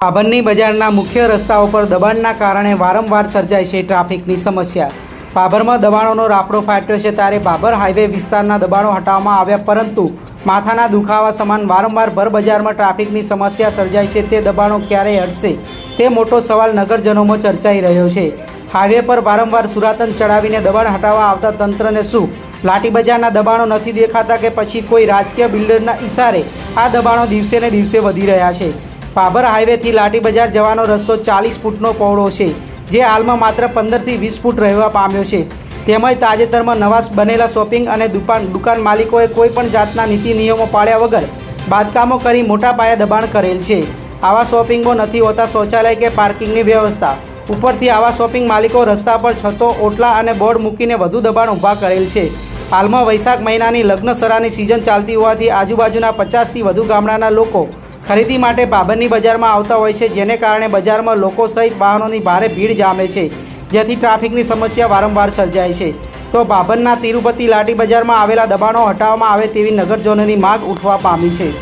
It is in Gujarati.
પાભરની બજારના મુખ્ય રસ્તાઓ પર દબાણના કારણે વારંવાર સર્જાય છે ટ્રાફિકની સમસ્યા. પાભરમાં દબાણોનો રાફડો ફાટ્યો છે ત્યારે બાબર હાઈવે વિસ્તારના દબાણો હટાવવામાં આવ્યા, પરંતુ માથાના દુખાવા સમાન વારંવાર ભરબજારમાં ટ્રાફિકની સમસ્યા સર્જાય છે, તે દબાણો ક્યારે હટશે તે મોટો સવાલ નગરજનોમાં ચર્ચાઈ રહ્યો છે. હાઈવે પર વારંવાર સુરાતન ચડાવીને દબાણ હટાવવા આવતા તંત્રને શું? લાઠી બજારના દબાણો નથી દેખાતા કે પછી કોઈ રાજકીય બિલ્ડરના ઇશારે આ દબાણો દિવસે ને દિવસે વધી રહ્યા છે? પાભર હાઈવેથી લાઠી બજાર જવાનો રસ્તો ચાલીસ ફૂટનો પહોળો છે. જે હાલમાં માત્ર પંદરથી વીસ ફૂટ રહેવા પામ્યો છે. તેમજ તાજેતરમાં નવા બનેલા શોપિંગ અને દુકાન દુકાન માલિકોએ કોઈ પણ જાતના નીતિ નિયમો પાળ્યા વગર બાંધકામો કરી મોટા પાયે દબાણ કરેલ છે. આવા શોપિંગો નથી હોતા શૌચાલય કે પાર્કિંગની વ્યવસ્થા. ઉપરથી આવા શોપિંગ માલિકો રસ્તા પર છતો, ઓટલા અને બોર્ડ મૂકીને વધુ દબાણ ઊભા કરેલ છે. હાલમાં વૈશાખ મહિનાની લગ્નસરાની સિઝન ચાલતી હોવાથી આજુબાજુના પચાસથી વધુ ગામડાના લોકો ખરીદી માટે બાબરની બજારમાં આવતા હોય છે, જેને કારણે બજારમાં લોકો સહિત વાહનોની ભારે ભીડ જામે છે, જેથી ટ્રાફિકની સમસ્યા વારંવાર સર્જાય છે. તો બાબરના તિરુપતિ લાટી બજારમાં આવેલા દબાણો હટાવવામાં આવે તેવી નગરજનોની માંગ ઉઠવા પામી છે.